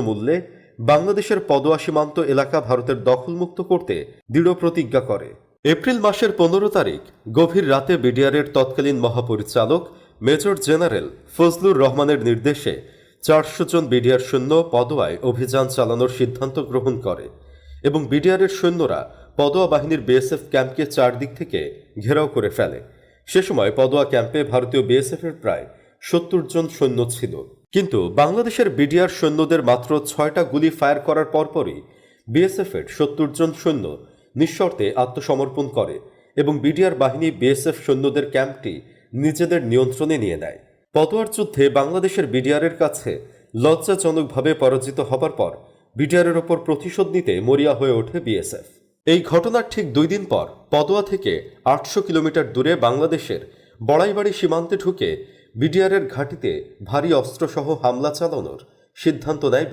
মূল্যে বাংলাদেশের পদোয়া সীমান্ত এলাকা ভারতের দখলমুক্ত করতে দৃঢ় প্রতিজ্ঞা করে। এপ্রিল মাসের পনেরো তারিখ গভীর রাতে বিডিআরের তৎকালীন মহাপরিচালক মেজর জেনারেল ফজলুর রহমানের নির্দেশে চারশো জন বিডিআর সৈন্য পদোয়ায় অভিযান চালানোর সিদ্ধান্ত গ্রহণ করে এবং বিডিআরের সৈন্যরা পদোয়া বাহিনীর বিএসএফ ক্যাম্পকে চারদিক থেকে ঘেরাও করে ফেলে। সে সময় পদোয়া ক্যাম্পে ভারতীয় বিএসএফ এর প্রায় সত্তর জন সৈন্য ছিল। কিন্তু বাংলাদেশের বিডিআর সৈন্যদের মাত্র ছয়টা গুলি ফায়ার করার পরপরই বিএসএফ এর সত্তর জন সৈন্য নিঃশর্তে আত্মসমর্পণ করে এবং বিডিআর বাহিনী বিএসএফ সৈন্যদের ক্যাম্পটি নিজেদের নিয়ন্ত্রণে নিয়ে নেয়। পতোয়ার যুদ্ধে বাংলাদেশের বিডিআরের কাছে লজ্জাজনকভাবে পরাজিত হবার পর বিডিআরের ওপর প্রতিশোধ নিতে মরিয়া হয়ে ওঠে বিএসএফ। এই ঘটনার ঠিক দুই দিন পর পদোয়া থেকে আটশো কিলোমিটার দূরে বাংলাদেশের বড়াইবাড়ি সীমান্তে ঢুকে বিডিআরের ঘাঁটিতে ভারী অস্ত্রসহ হামলা চালানোর সিদ্ধান্ত নেয়